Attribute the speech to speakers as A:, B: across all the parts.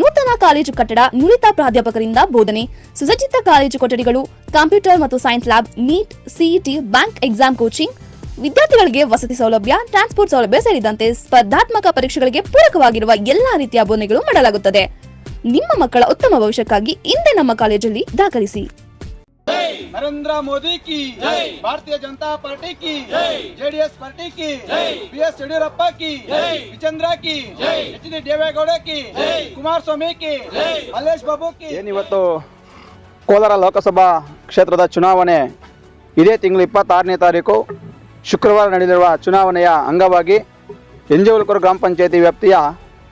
A: ನೂತನ ಕಾಲೇಜು ಕಟ್ಟಡ ನುರಿತ ಪ್ರಾಧ್ಯಾಪಕರಿಂದ ಬೋಧನೆ. ಸುಸಜ್ಜಿತ ಕಾಲೇಜು ಕೊಠಡಿಗಳು, ಕಂಪ್ಯೂಟರ್ ಮತ್ತು science lab, NEET CET bank exam coaching. ವಿದ್ಯಾರ್ಥಿಗಳಿಗೆ ವಸತಿ ಸೌಲಭ್ಯ, ಟ್ರಾನ್ಸ್ಪೋರ್ಟ್ ಸೌಲಭ್ಯ ಸೇರಿದಂತೆ ಸ್ಪರ್ಧಾತ್ಮಕ ಪರೀಕ್ಷೆಗಳಿಗೆ ಪೂರಕವಾಗಿರುವ ಎಲ್ಲಾ ರೀತಿಯ ಬೋಧನೆಗಳು ಮಾಡಲಾಗುತ್ತದೆ. ನಿಮ್ಮ ಮಕ್ಕಳ ಉತ್ತಮ ಭವಿಷ್ಯಕ್ಕಾಗಿ ಇಂದೇ ನಮ್ಮ ಕಾಲೇಜಲ್ಲಿ ದಾಖಲಿಸಿ.
B: ನರೇಂದ್ರ ಮೋದಿ नरेंद्र ಭಾರತೀಯ ಜನತಾ ಪಾರ್ಟಿ जनता पार्टी की जेडीएस पार्टी की ಪಾರ್ಟಿ ಕಿ येडियुरप्पा की ವಿಜೇಂದ್ರ ಕಿ ಜೈ. ಎಚ್ ಡಿ ದೇವೇಗೌಡ ಕಿ ಕುಮಾರಸ್ವಾಮಿ ಕಿ ಮಲ್ಲೇಶ್ ಬಾಬು ಕಿ
C: ಏನಿವತ್ತು ಕೋಲಾರ ಲೋಕಸಭಾ ಕ್ಷೇತ್ರದ ಚುನಾವಣೆ? ಇದೇ ತಿಂಗಳು ಇಪ್ಪತ್ತಾರನೇ ತಾರೀಕು ಶುಕ್ರವಾರ ನಡೆದಿರುವ ಚುನಾವಣೆಯ ಅಂಗವಾಗಿ ಎಂಜವಲ್ಕೂರು ಗ್ರಾಮ ಪಂಚಾಯಿತಿ ವ್ಯಾಪ್ತಿಯ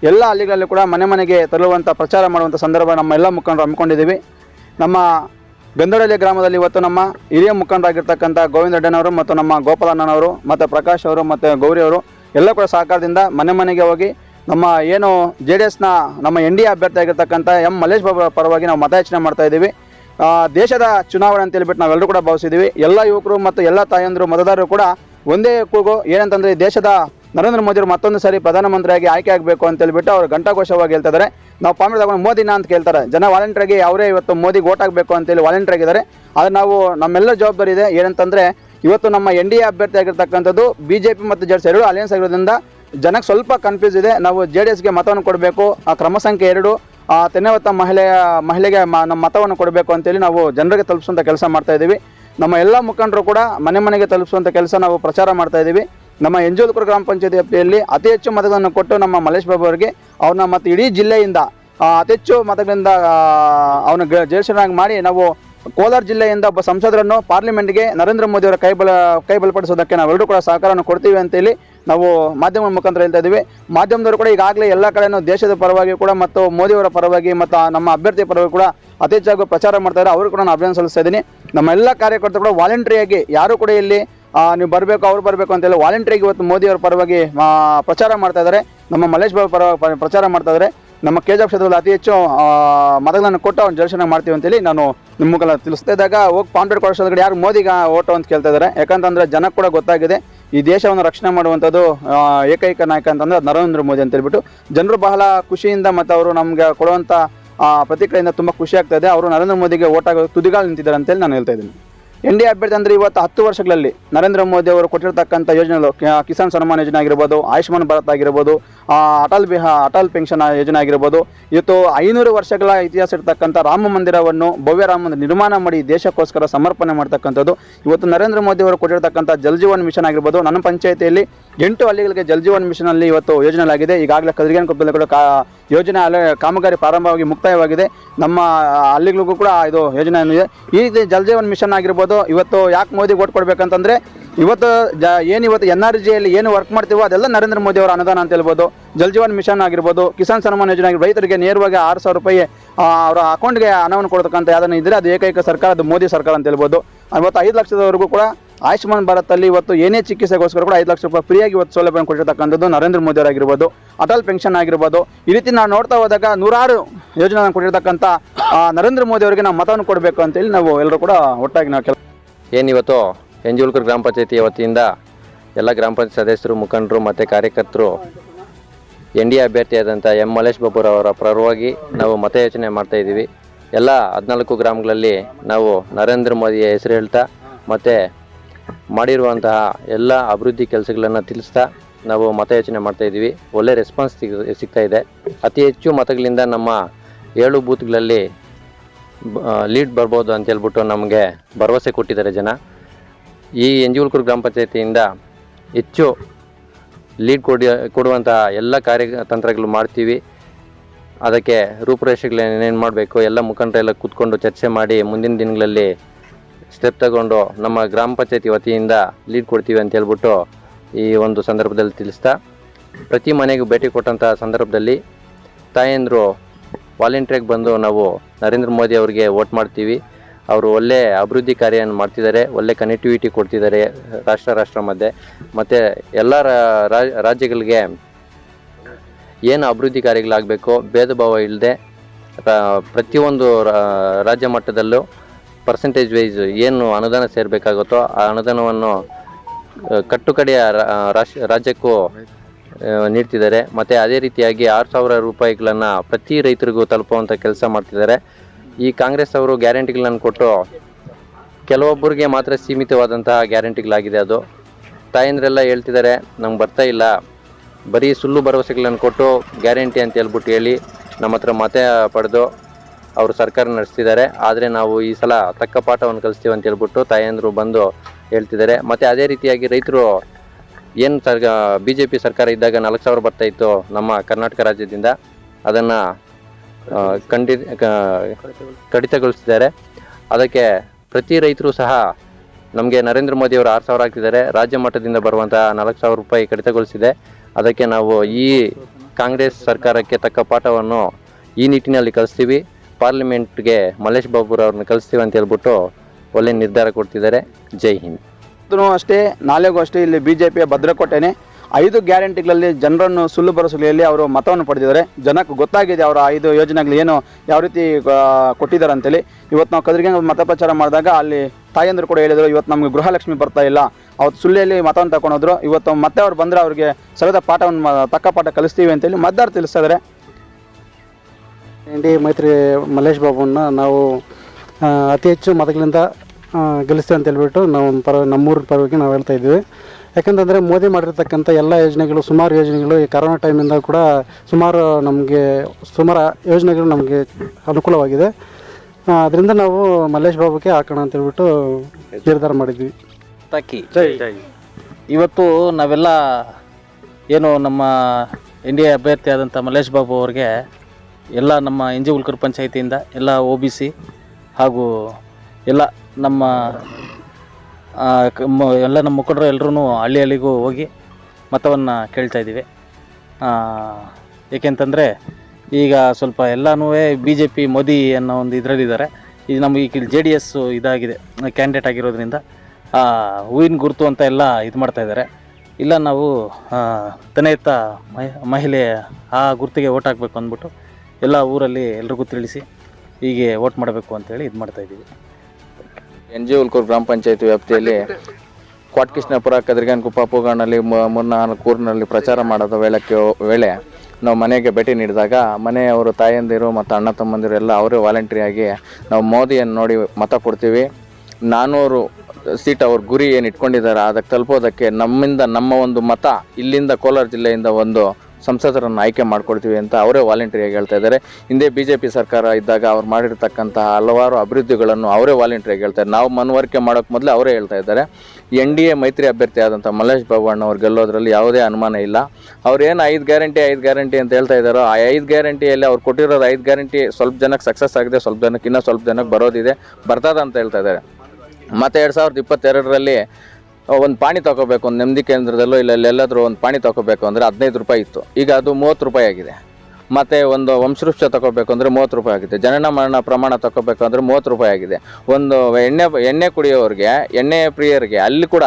C: ಎಲ್ಲ ಹಳ್ಳಿಗಳಲ್ಲೂ ಕೂಡ ಮನೆ ಮನೆಗೆ ತರುವಂಥ ಪ್ರಚಾರ ಮಾಡುವಂಥ ಸಂದರ್ಭ ನಮ್ಮ ಎಲ್ಲ ಮುಖಂಡರು ಹಮ್ಮಿಕೊಂಡಿದ್ದೀವಿ. ನಮ್ಮ ಗಂಧಡಳ್ಳಿ ಗ್ರಾಮದಲ್ಲಿ ಇವತ್ತು ನಮ್ಮ ಹಿರಿಯ ಮುಖಂಡರಾಗಿರ್ತಕ್ಕಂಥ ಗೋವಿಂದ ರೆಡ್ಡನವರು ಮತ್ತು ನಮ್ಮ ಗೋಪಾಲಣ್ಣನವರು ಮತ್ತು ಪ್ರಕಾಶ್ ಅವರು ಮತ್ತು ಗೌರಿ ಅವರು ಎಲ್ಲ ಕೂಡ ಸಹಕಾರದಿಂದ ಮನೆ ಮನೆಗೆ ಹೋಗಿ ನಮ್ಮ ಏನು ಜೆ ಡಿ ಎಸ್ನ ನಮ್ಮ ಎನ್ ಡಿ ಎ ಅಭ್ಯರ್ಥಿ ಆಗಿರ್ತಕ್ಕಂಥ ಎಂ ಮಲ್ಲೇಶ್ ಬಾಬು ಪರವಾಗಿ ನಾವು ಮತಯಾಚನೆ ಮಾಡ್ತಾ ಇದ್ದೀವಿ. ದೇಶದ ಚುನಾವಣೆ ಅಂತ ಹೇಳ್ಬಿಟ್ಟು ನಾವೆಲ್ಲರೂ ಕೂಡ ಭಾವಿಸಿದ್ದೀವಿ. ಎಲ್ಲ ಯುವಕರು ಮತ್ತು ಎಲ್ಲ ತಾಯಂದರು, ಮತದಾರರು ಕೂಡ ಒಂದೇ ಕೂಗು ಏನಂತಂದರೆ ದೇಶದ ನರೇಂದ್ರ ಮೋದಿಯವರು ಮತ್ತೊಂದು ಸಾರಿ ಪ್ರಧಾನಮಂತ್ರಿಯಾಗಿ ಆಯ್ಕೆ ಆಗಬೇಕು ಅಂತ ಹೇಳ್ಬಿಟ್ಟು ಅವರು ಘಂಟಾಘೋಷವಾಗಿ ಹೇಳ್ತಾ ಇದ್ದಾರೆ ನಾವು ಕಾಂಗ್ರೆಸ್ ತಗೊಂಡು ಮೋದಿನ ಅಂತ ಕೇಳ್ತಾರೆ. ಜನ ವಾಲಂಟಿಯರ್ಗೆ ಅವರೇ ಇವತ್ತು ಮೋದಿ ಓಟ್ ಆಗಬೇಕು ಅಂತೇಳಿ ವಾಲಂಟಿಯರ್ ಆಗಿದ್ದಾರೆ ಆದರೆ ನಾವು ನಮ್ಮೆಲ್ಲ ಜವಾಬ್ದಾರಿ ಇದೆ. ಏನಂತಂದರೆ ಇವತ್ತು ನಮ್ಮ ಎನ್ ಡಿ ಎ ಅಭ್ಯರ್ಥಿ ಆಗಿರ್ತಕ್ಕಂಥದ್ದು ಬಿ ಜೆ ಪಿ ಮತ್ತು ಜೆಡ್ಸ್ ಎರಡು ಅಲಯನ್ಸ್ ಆಗಿರೋದ್ರಿಂದ ಜನಕ್ಕೆ ಸ್ವಲ್ಪ ಕನ್ಫ್ಯೂಸ್ ಇದೆ. ನಾವು ಜೆ ಡಿ ಎಸ್ಗೆ ಮತವನ್ನು ಕೊಡಬೇಕು. ಆ ಕ್ರಮ ಸಂಖ್ಯೆ ಎರಡು, ಆ ತೆನ್ನವತ್ತ ಮಹಿಳೆಯ ಮಹಿಳೆಗೆ ನಮ್ಮ ಮತವನ್ನು ಕೊಡಬೇಕು ಅಂತೇಳಿ ನಾವು ಜನರಿಗೆ ತಲುಪಿಸುವಂಥ ಕೆಲಸ ಮಾಡ್ತಾ ಇದ್ದೀವಿ. ನಮ್ಮ ಎಲ್ಲ ಮುಖಂಡರು ಕೂಡ ಮನೆ ಮನೆಗೆ ತಲುಪಿಸುವಂಥ ಕೆಲಸ ನಾವು ಪ್ರಚಾರ ಮಾಡ್ತಾ ಇದ್ದೀವಿ. ನಮ್ಮ ಎಂಜೋಲ್ಪುರ ಗ್ರಾಮ ಪಂಚಾಯತಿ ವ್ಯಾಪ್ತಿಯಲ್ಲಿ ಅತಿ ಹೆಚ್ಚು ಮತಗಳನ್ನು ಕೊಟ್ಟು ನಮ್ಮ ಮಲ್ಲೇಶ್ ಬಾಬು ಅವರಿಗೆ ಅವ್ರನ್ನ ಮತ್ತು ಇಡೀ ಜಿಲ್ಲೆಯಿಂದ ಅತಿ ಹೆಚ್ಚು ಮತಗಳಿಂದ ಅವನ ಜಯಶನಾಗಿ ಮಾಡಿ ನಾವು ಕೋಲಾರ ಜಿಲ್ಲೆಯಿಂದ ಒಬ್ಬ ಸಂಸದರನ್ನು ಪಾರ್ಲಿಮೆಂಟ್ಗೆ ನರೇಂದ್ರ ಮೋದಿ ಅವರ ಕೈ ಬಲ ಕೈ ಬಲಪಡಿಸೋದಕ್ಕೆ ನಾವೆಲ್ಲರೂ ಕೂಡ ಸಹಕಾರವನ್ನು ಕೊಡ್ತೀವಿ ಅಂತೇಳಿ ನಾವು ಮಾಧ್ಯಮ ಮುಖಾಂತರ ಹೇಳ್ತಾ ಇದ್ದೀವಿ. ಮಾಧ್ಯಮದವರು ಕೂಡ ಈಗಾಗಲೇ ಎಲ್ಲ ಕಡೆಯೂ ದೇಶದ ಪರವಾಗಿ ಕೂಡ ಮತ್ತು ಮೋದಿಯವರ ಪರವಾಗಿ ಮತ್ತು ನಮ್ಮ ಅಭ್ಯರ್ಥಿ ಪರವಾಗಿ ಕೂಡ ಅತಿ ಹೆಚ್ಚಾಗಿ ಪ್ರಚಾರ ಮಾಡ್ತಾ ಇದ್ದಾರೆ. ಅವರು ಕೂಡ ನಾನು ಅಭಿಯಾನ ಸಲ್ಲಿಸ್ತಾ ಇದ್ದೀನಿ. ನಮ್ಮ ಎಲ್ಲ ಕಾರ್ಯಕರ್ತರು ಕೂಡ ವಾಲಂಟ್ರಿಯಾಗಿ ಯಾರು ಕೂಡ ಇಲ್ಲಿ ನೀವು ಬರಬೇಕು, ಅವ್ರು ಬರಬೇಕು ಅಂತೇಳಿ ವಾಲಂಟ್ರಿಗೆ ಇವತ್ತು ಮೋದಿಯವರ ಪರವಾಗಿ ಪ್ರಚಾರ ಮಾಡ್ತಾ ಇದ್ದಾರೆ. ನಮ್ಮ ಮಲ್ಲೇಶ್ ಬಾಬು ಪರವಾಗಿ ಪ್ರಚಾರ ಮಾಡ್ತಾ ಇದ್ದಾರೆ. ನಮ್ಮ ಕೆಜಾಪ್ ಕ್ಷೇತ್ರದಲ್ಲಿ ಅತಿ ಹೆಚ್ಚು ಮತಗಳನ್ನು ಕೊಟ್ಟು ಅವ್ನು ಜರ್ಶನ ಮಾಡ್ತೀವಿ ಅಂತೇಳಿ ನಾನು ನಿಮ್ಮ ತಿಳಿಸ್ತಾ ಇದ್ದಾಗ, ಹೋಗಿ ಪಾಂಪ್ಲೆಟ್ ಕೊಡಿಸೋದ್ಗಡೆ ಯಾರು ಮೋದಿಗೆ ಓಟು ಅಂತ ಕೇಳ್ತಾ ಇದ್ದಾರೆ. ಯಾಕಂತಂದ್ರೆ ಜನಕ್ಕೆ ಕೂಡ ಗೊತ್ತಾಗಿದೆ, ಈ ದೇಶವನ್ನು ರಕ್ಷಣೆ ಮಾಡುವಂಥದ್ದು ಏಕೈಕ ನಾಯಕ ಅಂತಂದ್ರೆ ನರೇಂದ್ರ ಮೋದಿ ಅಂತ ಹೇಳ್ಬಿಟ್ಟು ಜನರು ಬಹಳ ಖುಷಿಯಿಂದ ಮತ್ತು ಅವರು ನಮಗೆ ಕೊಡುವಂಥ ಪ್ರತಿಕ್ರಿಯೆಯಿಂದ ತುಂಬ ಖುಷಿ ಆಗ್ತಾ ಇದೆ. ಅವರು ನರೇಂದ್ರ ಮೋದಿಗೆ ಓಟ್ ಆಗೋ ತುದಿಗಾಲು ನಿಂತಿದ್ದಾರೆ ಅಂತೇಳಿ ನಾನು ಹೇಳ್ತಾ ಇದ್ದೀನಿ. ಎನ್ ಡಿ ಅಭ್ಯರ್ಥಿ ಅಂದರೆ ಇವತ್ತು ಹತ್ತು ವರ್ಷಗಳಲ್ಲಿ ನರೇಂದ್ರ ಮೋದಿ ಅವರು ಕೊಟ್ಟಿರ್ತಕ್ಕಂಥ ಯೋಜನೆಗಳು ಕಿಸಾನ್ ಸನ್ಮಾನ್ ಯೋಜನೆ ಆಗಿರ್ಬೋದು, ಆಯುಷ್ಮಾನ್ ಭಾರತ್ ಆಗಿರ್ಬೋದು ಅಟಲ್ ಬಿಹಾ, ಅಟಲ್ ಪೆನ್ಷನ್ ಯೋಜನೆ ಆಗಿರ್ಬೋದು, ಇವತ್ತು ಐನೂರು ವರ್ಷಗಳ ಇತಿಹಾಸ ಇರತಕ್ಕಂಥ ರಾಮ ಮಂದಿರವನ್ನು ಭವ್ಯ ರಾಮ ಮಂದಿರ ನಿರ್ಮಾಣ ಮಾಡಿ ದೇಶಕ್ಕೋಸ್ಕರ ಸಮರ್ಪಣೆ ಮಾಡ್ತಕ್ಕಂಥದ್ದು. ಇವತ್ತು ನರೇಂದ್ರ ಮೋದಿ ಅವರು ಕೊಟ್ಟಿರತಕ್ಕಂಥ ಜಲ್ ಜೀವನ್ ಮಿಷನ್ ಆಗಿರ್ಬೋದು, ನನ್ನ ಪಂಚಾಯಿತಿಯಲ್ಲಿ ಎಂಟು ಹಳ್ಳಿಗಳಿಗೆ ಜಲ್ ಜೀವನ್ ಮಿಷನ್ ಅಲ್ಲಿ ಇವತ್ತು ಯೋಜನೆ ಆಗಿದೆ ಈಗಾಗಲೇ ಕದ್ರಿಗೇನ್ ಕೊಪ್ಪದಲ್ಲಿ ಕಾ ಯೋಜನೆ ಅಲೆ ಕಾಮಗಾರಿ ಪ್ರಾರಂಭವಾಗಿ ಮುಕ್ತಾಯವಾಗಿದೆ. ನಮ್ಮ ಹಳ್ಳಿಗಳಿಗೂ ಕೂಡ ಇದು ಯೋಜನೆ ಇದೆ ಈ ರೀತಿ ಜಲಜೀವನ್ ಮಿಷನ್ ಆಗಿರ್ಬೋದು, ಇವತ್ತು ಯಾಕೆ ಮೋದಿಗೆ ಓಟ್ ಕೊಡಬೇಕಂತಂದರೆ, ಇವತ್ತು ಜ, ಏನು ಇವತ್ತು ಎನ್ ಆರ್ ಜಿಯಲ್ಲಿ ಏನು ವರ್ಕ್ ಮಾಡ್ತೀವೋ ಅದೆಲ್ಲ ನರೇಂದ್ರ ಮೋದಿ ಅವರ ಅನುದಾನ ಅಂತ ಹೇಳ್ಬೋದು. ಜಲಜೀವನ್ ಮಿಷನ್ ಆಗಿರ್ಬೋದು, ಕಿಸಾನ್ ಸನ್ಮಾನ್ ಯೋಜನೆ ಆಗಿರ್ಬೋದು, ರೈತರಿಗೆ ನೇರವಾಗಿ ಆರು ಸಾವಿರ ರೂಪಾಯಿ ಅವರ ಅಕೌಂಟ್ಗೆ ಹಣವನ್ನು ಕೊಡ್ತಕ್ಕಂಥ ಯಾವುದನ್ನು ಇದ್ರೆ ಅದು ಏಕೈಕ ಸರ್ಕಾರ, ಅದು ಮೋದಿ ಸರ್ಕಾರ ಅಂತ ಹೇಳ್ಬೋದು. ಇವತ್ತು ಐದು ಲಕ್ಷದವರೆಗೂ ಕೂಡ ಆಯುಷ್ಮಾನ್ ಭಾರತಲ್ಲಿ ಇವತ್ತು ಏನೇ ಚಿಕಿತ್ಸೆಗೋಸ್ಕರ ಕೂಡ ಐದು ಲಕ್ಷ ರೂಪಾಯಿ ಫ್ರೀಯಾಗಿ ಇವತ್ತು ಸೌಲಭ್ಯವನ್ನು ಕೊಟ್ಟಿರ್ತಕ್ಕಂಥದ್ದು ನರೇಂದ್ರ ಮೋದಿ ಅವರಾಗಿರ್ಬೋದು, ಅಟಲ್ ಪೆನ್ಷನ್ ಆಗಿರ್ಬೋದು. ಈ ರೀತಿ ನಾವು ನೋಡ್ತಾ ಹೋದಾಗ ನೂರಾರು ಯೋಜನೆಯನ್ನು ಕೊಟ್ಟಿರ್ತಕ್ಕಂಥ ನರೇಂದ್ರ ಮೋದಿ ಅವರಿಗೆ ನಾವು ಮತವನ್ನು ಕೊಡಬೇಕು ಅಂತೇಳಿ ನಾವು ಎಲ್ಲರೂ ಕೂಡ ಒಟ್ಟಾಗಿ ನಾವು ಕೆಲಸ
D: ಏನಿವತ್ತು ಎಂಜುಲ್ಕರ್ ಗ್ರಾಮ ಪಂಚಾಯತಿ ವತಿಯಿಂದ ಎಲ್ಲ ಗ್ರಾಮ ಪಂಚಾಯತ್ ಸದಸ್ಯರು, ಮುಖಂಡರು ಮತ್ತು ಕಾರ್ಯಕರ್ತರು, ಎನ್ ಡಿ ಎ ಅಭ್ಯರ್ಥಿಯಾದಂಥ ಎಂ ಮಲ್ಲೇಶ್ ಬಾಬೂರ್ ಅವರ ಪರವಾಗಿ ನಾವು ಮತಯೋಚನೆ ಮಾಡ್ತಾ ಇದ್ದೀವಿ. ಎಲ್ಲ ಹದಿನಾಲ್ಕು ಗ್ರಾಮಗಳಲ್ಲಿ ನಾವು ನರೇಂದ್ರ ಮೋದಿಯ ಹೆಸರು ಹೇಳ್ತಾ ಮತ್ತು ಮಾಡಿರುವಂತಹ ಎಲ್ಲ ಅಭಿವೃದ್ಧಿ ಕೆಲಸಗಳನ್ನು ತಿಳಿಸ್ತಾ ನಾವು ಮತಯಾಚನೆ ಮಾಡ್ತಾ ಇದ್ದೀವಿ. ಒಳ್ಳೆ ರೆಸ್ಪಾನ್ಸ್ ಸಿಗ್, ಸಿಗ್ತಾ ಇದೆ. ಅತಿ ಹೆಚ್ಚು ಮತಗಳಿಂದ ನಮ್ಮ ಏಳು ಬೂತ್ಗಳಲ್ಲಿ ಲೀಡ್ ಬರ್ಬೋದು ಅಂತ ಹೇಳ್ಬಿಟ್ಟು ನಮಗೆ ಭರವಸೆ ಕೊಟ್ಟಿದ್ದಾರೆ ಜನ. ಈ ಎಂಜುಲ್ಕೂರು ಗ್ರಾಮ ಪಂಚಾಯತಿಯಿಂದ ಹೆಚ್ಚು ಲೀಡ್ ಕೊಡಿ, ಕೊಡುವಂತಹ ಎಲ್ಲ ಕಾರ್ಯತಂತ್ರಗಳು ಮಾಡ್ತೀವಿ. ಅದಕ್ಕೆ ರೂಪುರೇಷೆಗಳೇನೇನು ಮಾಡಬೇಕು, ಎಲ್ಲ ಮುಖಂಡರೆಲ್ಲ ಕೂತ್ಕೊಂಡು ಚರ್ಚೆ ಮಾಡಿ ಮುಂದಿನ ದಿನಗಳಲ್ಲಿ ಸ್ಟೆಪ್ ತಗೊಂಡು ನಮ್ಮ ಗ್ರಾಮ ಪಂಚಾಯತಿ ವತಿಯಿಂದ ಲೀಡ್ ಕೊಡ್ತೀವಿ ಅಂತ ಹೇಳ್ಬಿಟ್ಟು ಈ ಒಂದು ಸಂದರ್ಭದಲ್ಲಿ ತಿಳಿಸ್ತಾ, ಪ್ರತಿ ಮನೆಗೂ ಭೇಟಿ ಕೊಟ್ಟಂತಹ ಸಂದರ್ಭದಲ್ಲಿ ತಾಯಂದರು ವಾಲಂಟಿಯರ್ಗೆ ಬಂದು ನಾವು ನರೇಂದ್ರ ಮೋದಿ ಅವರಿಗೆ ವೋಟ್ ಮಾಡ್ತೀವಿ. ಅವರು ಒಳ್ಳೆ ಅಭಿವೃದ್ಧಿ ಕಾರ್ಯವನ್ನು ಮಾಡ್ತಿದ್ದಾರೆ, ಒಳ್ಳೆ ಕನೆಕ್ಟಿವಿಟಿ ಕೊಡ್ತಿದ್ದಾರೆ ರಾಷ್ಟ್ರ ರಾಷ್ಟ್ರ ಮಧ್ಯೆ. ಮತ್ತು ಎಲ್ಲ ರಾಜ್ಯಗಳಿಗೆ ಏನು ಅಭಿವೃದ್ಧಿ ಕಾರ್ಯಗಳಾಗಬೇಕು, ಭೇದ ಭಾವ ಇಲ್ಲದೆ ಪ್ರತಿಯೊಂದು ರಾಜ್ಯ ಮಟ್ಟದಲ್ಲೂ ಪರ್ಸೆಂಟೇಜ್ ವೈಸ್ ಏನು ಅನುದಾನ ಸೇರಬೇಕಾಗುತ್ತೋ ಆ ಅನುದಾನವನ್ನು ಕಟ್ಟುಕಡೆಯ ರಾಜ್ಯಕ್ಕೂ ನೀಡ್ತಿದ್ದಾರೆ. ಮತ್ತು ಅದೇ ರೀತಿಯಾಗಿ ಆರು ಸಾವಿರ ರೂಪಾಯಿಗಳನ್ನು ಪ್ರತಿ ರೈತರಿಗೂ ತಲುಪುವಂಥ ಕೆಲಸ ಮಾಡ್ತಿದ್ದಾರೆ. ಈ ಕಾಂಗ್ರೆಸ್ ಅವರು ಗ್ಯಾರಂಟಿಗಳನ್ನು ಕೊಟ್ಟು ಕೆಲವೊಬ್ಬರಿಗೆ ಮಾತ್ರ ಸೀಮಿತವಾದಂತಹ ಗ್ಯಾರಂಟಿಗಳಾಗಿದೆ ಅದು. ತಾಯಂದ್ರೆಲ್ಲ ಹೇಳ್ತಿದ್ದಾರೆ ನಮ್ಗೆ ಬರ್ತಾ ಇಲ್ಲ. ಬರೀ ಸುಳ್ಳು ಭರವಸೆಗಳನ್ನು ಕೊಟ್ಟು ಗ್ಯಾರಂಟಿ ಅಂತ ಹೇಳ್ಬಿಟ್ಟು ಹೇಳಿ ನಮ್ಮ ಹತ್ರ ಮತ ಪಡೆದು ಅವರು ಸರ್ಕಾರ ನಡೆಸ್ತಿದ್ದಾರೆ. ಆದರೆ ನಾವು ಈ ಸಲ ತಕ್ಕ ಪಾಠವನ್ನು ಕಲಿಸ್ತೀವಿ ಅಂತ ಹೇಳ್ಬಿಟ್ಟು ತಾಯಂದರು ಬಂದು ಹೇಳ್ತಿದ್ದಾರೆ. ಮತ್ತು ಅದೇ ರೀತಿಯಾಗಿ ರೈತರು ಏನು ಸರ್ ಬಿ ಜೆ ಪಿ ಸರ್ಕಾರ ಇದ್ದಾಗ ನಾಲ್ಕು ಸಾವಿರ ಬರ್ತಾ ಇತ್ತು ನಮ್ಮ ಕರ್ನಾಟಕ ರಾಜ್ಯದಿಂದ. ಅದನ್ನು ಖಂಡಿ ಕಡಿತಗೊಳಿಸಿದ್ದಾರೆ. ಅದಕ್ಕೆ ಪ್ರತಿ ರೈತರು ಸಹ ನಮಗೆ ನರೇಂದ್ರ ಮೋದಿಯವರು ಆರು ಸಾವಿರ ಹಾಕ್ತಿದ್ದಾರೆ ರಾಜ್ಯ ಮಟ್ಟದಿಂದ ಬರುವಂಥ ನಾಲ್ಕು ಸಾವಿರ ರೂಪಾಯಿ ಕಡಿತಗೊಳಿಸಿದೆ. ಅದಕ್ಕೆ ನಾವು ಈ ಕಾಂಗ್ರೆಸ್ ಸರ್ಕಾರಕ್ಕೆ ತಕ್ಕ ಪಾಠವನ್ನು ಈ ನಿಟ್ಟಿನಲ್ಲಿ ಕಲಿಸ್ತೀವಿ. ಪಾರ್ಲಿಮೆಂಟ್ಗೆ ಮಲ್ಲೇಶ್ ಬಾಬುರವ್ರನ್ನ ಕಲಿಸ್ತೀವಿ ಅಂತ ಹೇಳ್ಬಿಟ್ಟು ಒಳ್ಳೆ ನಿರ್ಧಾರ ಕೊಡ್ತಿದ್ದಾರೆ. ಜೈ ಹಿಂದ್.
C: ಅಷ್ಟೇ ನಾಳೆಗೂ ಅಷ್ಟೇ ಇಲ್ಲಿ ಬಿ ಜೆ ಪಿಯ ಭದ್ರಕೋಟೆನೆ. ಐದು ಗ್ಯಾರಂಟಿಗಳಲ್ಲಿ ಜನರನ್ನು ಸುಳ್ಳು ಭರವಸೆಗಳಲ್ಲಿ ಅವರು ಮತವನ್ನು ಪಡೆದಿದ್ದಾರೆ. ಜನಕ್ಕೆ ಗೊತ್ತಾಗಿದೆ ಅವರ ಐದು ಯೋಜನೆಗಳು ಏನು, ಯಾವ ರೀತಿ ಕೊಟ್ಟಿದ್ದಾರೆ ಅಂತೇಳಿ. ಇವತ್ತು ನಾವು ಕದ್ರಿಗೆ ಮತ ಪ್ರಚಾರ ಮಾಡಿದಾಗ ಅಲ್ಲಿ ತಾಯಂದರು ಕೂಡ ಹೇಳಿದರು, ಇವತ್ತು ನಮಗೆ ಗೃಹಲಕ್ಷ್ಮಿ ಬರ್ತಾ ಇಲ್ಲ. ಅವತ್ತು ಸುಳ್ಳಿಯಲ್ಲಿ ಮತವನ್ನು ತಗೊಂಡೋದ್ರು. ಇವತ್ತು ಮತ್ತೆ ಅವ್ರು ಬಂದರೆ ಅವ್ರಿಗೆ ಸರಿಯಾದ ಪಾಠವನ್ನು, ತಕ್ಕ ಪಾಠ ಕಲಿಸ್ತೀವಿ ಅಂತೇಳಿ ಮತದಾರ ತಿಳಿಸ್ತಾ ಇದ್ದಾರೆ.
E: ಎನ್ ಡಿ ಮೈತ್ರಿ ಮಲ್ಲೇಶ್ ಬಾಬುನ ನಾವು ಅತಿ ಹೆಚ್ಚು ಮತಗಳಿಂದ ಗೆಲ್ಲಿಸ್ತೇವೆ ಗೆಲ್ಲಿಸ್ತೀವಿ ಅಂತ ಹೇಳ್ಬಿಟ್ಟು ನಾವು ಪರ ನಮ್ಮೂರ ಪರವಾಗಿ ನಾವು ಹೇಳ್ತಾ ಇದ್ದೀವಿ. ಯಾಕಂತಂದರೆ ಮೋದಿ ಮಾಡಿರ್ತಕ್ಕಂಥ ಎಲ್ಲ ಯೋಜನೆಗಳು ಸುಮಾರು ಯೋಜನೆಗಳು ಈ ಕರೋನಾ ಟೈಮಿಂದ ಕೂಡ ಸುಮಾರು ನಮಗೆ ಸುಮಾರು ಯೋಜನೆಗಳು ನಮಗೆ ಅನುಕೂಲವಾಗಿದೆ. ಅದರಿಂದ ನಾವು ಮಲ್ಲೇಶ್ ಬಾಬುಗೆ ಹಾಕೋಣ ಅಂತ ಹೇಳ್ಬಿಟ್ಟು ನಿರ್ಧಾರ ಮಾಡಿದ್ವಿ.
F: ತಾಕಿ ಇವತ್ತು ನಾವೆಲ್ಲ ಏನು ನಮ್ಮ ಎನ್ ಡಿ ಎ ಅಭ್ಯರ್ಥಿ ಆದಂಥ ಮಲ್ಲೇಶ್ ಬಾಬು ಅವ್ರಿಗೆ ಎಲ್ಲ ನಮ್ಮ ಎನ್ ಜಿ ಉಲ್ಕರ್ ಪಂಚಾಯಿತಿಯಿಂದ ಎಲ್ಲ ಒ ಬಿ ಸಿ ಹಾಗೂ ಎಲ್ಲ ನಮ್ಮ ಎಲ್ಲ ನಮ್ಮ ಮುಖಂಡರು ಎಲ್ಲರೂ ಹಳ್ಳಿ ಹಳ್ಳಿಗೂ ಹೋಗಿ ಮತವನ್ನು ಕೇಳ್ತಾ ಇದ್ದೀವಿ. ಏಕೆಂತಂದರೆ ಈಗ ಸ್ವಲ್ಪ ಎಲ್ಲನೂ ಬಿ ಜೆ ಪಿ, ಮೋದಿ ಅನ್ನೋ ಒಂದು ಇದರಲ್ಲಿದ್ದಾರೆ. ಈಗ ನಮಗೆ ಈಗ ಜೆ ಡಿ ಎಸ್ ಇದಾಗಿದೆ, ಕ್ಯಾಂಡಿಡೇಟ್ ಆಗಿರೋದ್ರಿಂದ ಹೂವಿನ ಗುರುತು ಅಂತ ಎಲ್ಲ ಇದು ಮಾಡ್ತಾ ಇದ್ದಾರೆ. ಇಲ್ಲ ನಾವು ತನೇತ ಮಹಿಳೆ ಆ ಗುರುತಿಗೆ ಓಟ್ ಹಾಕಬೇಕು ಅಂದ್ಬಿಟ್ಟು ಎಲ್ಲ ಊರಲ್ಲಿ ಎಲ್ರಿಗೂ ತಿಳಿಸಿ ಹೀಗೆ ವೋಟ್ ಮಾಡಬೇಕು ಅಂತೇಳಿ ಇದು ಮಾಡ್ತಾ ಇದ್ದೀವಿ.
G: ಎನ್ ಜಿ ಉಲ್ಕೂರು ಗ್ರಾಮ ಪಂಚಾಯತಿ ವ್ಯಾಪ್ತಿಯಲ್ಲಿ ಕ್ವಾಟ್ಕೃಷ್ಣಪುರ ಕದ್ರಿಗಾನ್ಕುಪ್ಪ ಪೂಗಾಣಲ್ಲಿ ಮೂರ್ನಾಲ್ಕು ಊರಿನಲ್ಲಿ ಪ್ರಚಾರ ಮಾಡೋದ ವೇಳಕ್ಕೆ ವೇಳೆ ನಾವು ಮನೆಗೆ ಭೇಟಿ ನೀಡಿದಾಗ ಮನೆಯವರು ತಾಯಂದಿರು ಮತ್ತು ಅಣ್ಣ ತಮ್ಮಂದಿರು ಎಲ್ಲ ಅವರೇ ವಾಲಂಟ್ರಿಯಾಗಿ ನಾವು ಮೋದಿಯನ್ನು ನೋಡಿ ಮತ ಕೊಡ್ತೀವಿ. ನಾನ್ನೂರು ಸೀಟ್ ಅವ್ರ ಗುರಿ ಏನು ಇಟ್ಕೊಂಡಿದ್ದಾರೆ, ಅದಕ್ಕೆ ತಲುಪೋದಕ್ಕೆ ನಮ್ಮಿಂದ ನಮ್ಮ ಒಂದು ಮತ ಇಲ್ಲಿಂದ ಕೋಲಾರ ಜಿಲ್ಲೆಯಿಂದ ಒಂದು ಸಂಸದರನ್ನು ಆಯ್ಕೆ ಮಾಡ್ಕೊಳ್ತೀವಿ ಅಂತ ಅವರೇ ವಾಲಂಟಿಯಾಗಿ ಹೇಳ್ತಾ ಇದ್ದಾರೆ. ಹಿಂದೆ ಬಿ ಜೆ ಪಿ ಸರ್ಕಾರ ಇದ್ದಾಗ ಅವ್ರು ಮಾಡಿರ್ತಕ್ಕಂತಹ ಹಲವಾರು ಅಭಿವೃದ್ಧಿಗಳನ್ನು ಅವರೇ ವಾಲಂಟಿಯಾಗಿ ಹೇಳ್ತಾರೆ ನಾವು ಮನವರಿಕೆ ಮಾಡೋಕ್ಕೆ ಮೊದಲು ಅವರೇ ಹೇಳ್ತಾ ಇದ್ದಾರೆ. ಎನ್ ಡಿ ಎ ಮೈತ್ರಿ ಅಭ್ಯರ್ಥಿ ಆದಂಥ ಮಲ್ಲೇಶ್ ಬಾಬು ಅಣ್ಣವ್ರು ಗೆಲ್ಲೋದ್ರಲ್ಲಿ ಯಾವುದೇ ಅನುಮಾನ ಇಲ್ಲ. ಅವ್ರು ಏನು ಐದು ಗ್ಯಾರಂಟಿ ಐದು ಗ್ಯಾರಂಟಿ ಅಂತ ಹೇಳ್ತಾ ಇದ್ದಾರೋ, ಆ ಐದು ಗ್ಯಾರಂಟಿಯಲ್ಲಿ ಅವ್ರು ಕೊಟ್ಟಿರೋದು ಐದು ಗ್ಯಾರಂಟಿ ಸ್ವಲ್ಪ ಜನಕ್ಕೆ ಸಕ್ಸಸ್ ಆಗಿದೆ, ಸ್ವಲ್ಪ ಜನಕ್ಕೆ ಇನ್ನೂ ಸ್ವಲ್ಪ ಜನಕ್ಕೆ ಬರೋದಿದೆ, ಬರ್ತದ ಅಂತ ಹೇಳ್ತಾ ಇದ್ದಾರೆ. ಮತ್ತು ಎರಡು ಸಾವಿರದ ಇಪ್ಪತ್ತೆರಡರಲ್ಲಿ ಒಂದು ಪಾಣಿ ತಗೋಬೇಕು, ಒಂದು ನೆಮ್ಮದಿ ಕೇಂದ್ರದಲ್ಲೋ ಇಲ್ಲ ಎಲ್ಲಾದರೂ ಒಂದು ಪಾಣಿ ತಗೋಬೇಕು ಅಂದರೆ ಹದಿನೈದು ರೂಪಾಯಿ ಇತ್ತು. ಈಗ ಅದು ಮೂವತ್ತು ರೂಪಾಯಿ ಆಗಿದೆ. ಮತ್ತು ಒಂದು ವಂಶವೃಕ್ಷ ತಗೋಬೇಕು ಅಂದರೆ ಮೂವತ್ತು ರೂಪಾಯಿ ಆಗಿದೆ. ಜನನ ಮರಣ ಪ್ರಮಾಣ ತಗೋಬೇಕು ಅಂದರೆ ಮೂವತ್ತು ರೂಪಾಯಿ ಆಗಿದೆ. ಒಂದು ಎಣ್ಣೆ ಎಣ್ಣೆ ಕುಡಿಯೋರಿಗೆ, ಎಣ್ಣೆ ಪ್ರಿಯರಿಗೆ ಅಲ್ಲಿ ಕೂಡ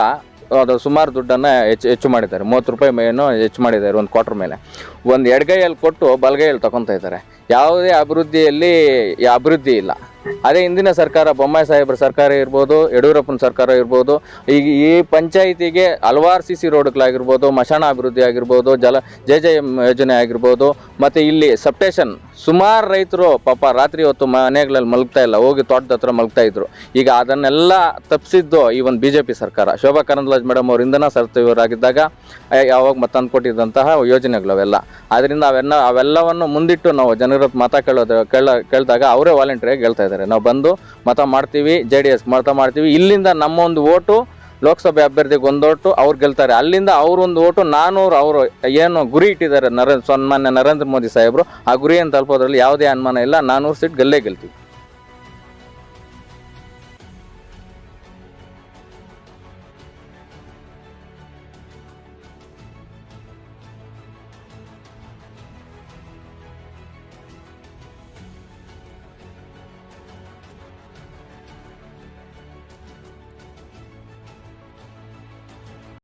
G: ಅದು ಸುಮಾರು ದುಡ್ಡನ್ನು ಹೆಚ್ಚು ಹೆಚ್ಚು ಮಾಡಿದ್ದಾರೆ. ಮೂವತ್ತು ರೂಪಾಯಿ ಮೇನು ಹೆಚ್ಚು ಮಾಡಿದ್ದಾರೆ ಒಂದು ಕ್ವಾರ್ಟರ್ ಮೇಲೆ. ಒಂದು ಎಡಗೈಯಲ್ಲಿ ಕೊಟ್ಟು ಬಲಗೈಯಲ್ಲಿ ತಗೊತಾ ಇದ್ದಾರೆ. ಯಾವುದೇ ಅಭಿವೃದ್ಧಿಯಲ್ಲಿ ಅಭಿವೃದ್ಧಿ ಇಲ್ಲ. ಅದೇ ಹಿಂದಿನ ಸರ್ಕಾರ, ಬೊಮ್ಮಾಯಿ ಸಾಹೇಬ್ರ ಸರ್ಕಾರ ಇರ್ಬೋದು, ಯಡಿಯೂರಪ್ಪನ ಸರ್ಕಾರ ಇರ್ಬೋದು ಈಗ ಈ ಪಂಚಾಯಿತಿಗೆ ಹಲವಾರು ಸಿ ಸಿ ರೋಡ್ಗಳಾಗಿರ್ಬೋದು, ಮಶಾಣ ಅಭಿವೃದ್ಧಿ ಆಗಿರ್ಬೋದು, ಜಲ, ಜೆ ಜೆ ಎಂ ಯೋಜನೆ ಆಗಿರ್ಬೋದು, ಮತ್ತು ಇಲ್ಲಿ ಸಪ್ಟೇಷನ್ ಸುಮಾರು ರೈತರು ಪಾಪ ರಾತ್ರಿ ಹೊತ್ತು ಮನೆಗಳಲ್ಲಿ ಮಲಗ್ತಾ ಇಲ್ಲ, ಹೋಗಿ ತೋಟದ ಹತ್ರ ಮಲಗ್ತಾ ಇದ್ರು. ಈಗ ಅದನ್ನೆಲ್ಲ ತಪ್ಪಿಸಿದ್ದು ಈ ಒಂದು ಬಿ ಜೆ ಪಿ ಸರ್ಕಾರ. ಶೋಭಾ ಕರಂದ್ಲಾಜ್ ಮೇಡಮ್ ಅವರಿಂದನ ಇಂಧನ ಆ- ಯಾವಾಗ ಮತ್ತಂದು ಕೊಟ್ಟಿದ್ದಂತಹ ಯೋಜನೆಗಳು ಅವೆಲ್ಲ. ಅದರಿಂದ ಅವೆಲ್ಲ ಅವೆಲ್ಲವನ್ನು ಮುಂದಿಟ್ಟು ನಾವು ಜನರ ಮಾತಾ ಮತ ಕೇಳೋದು, ಕೇಳ, ಕೇಳಿದಾಗ ಅವರೇ ವಾಲಂಟಿಯರ್ ಹೇಳ್ತಾ ಇದ್ದಾರೆ. ನಾವು ಬಂದು ಮತ ಮಾಡ್ತೀವಿ ಜೆ ಡಿ ಎಸ್ ಮತ ಮಾಡ್ತೀವಿ. ಇಲ್ಲಿಂದ ನಮ್ಮ ಒಂದು ಓಟು, ಲೋಕಸಭೆ ಅಭ್ಯರ್ಥಿಗೆ ಒಂದು ಓಟು, ಅವ್ರು ಗೆಲ್ತಾರೆ. ಅಲ್ಲಿಂದ ಅವ್ರೊಂದು ಓಟು, ನಾನೂರು ಅವರು ಏನು ಗುರಿ ಇಟ್ಟಿದ್ದಾರೆ ನರೇಂದ್ರ, ಸನ್ಮಾನ್ಯ ನರೇಂದ್ರ ಮೋದಿ ಸಾಹೇಬರು, ಆ ಗುರಿಯನ್ನು ತಲುಪೋದ್ರಲ್ಲಿ ಯಾವುದೇ ಅನುಮಾನ ಇಲ್ಲ. ನಾನೂರು ಸೀಟ್ ಗೆಲ್ಲೇ ಗೆಲ್ತೀವಿ.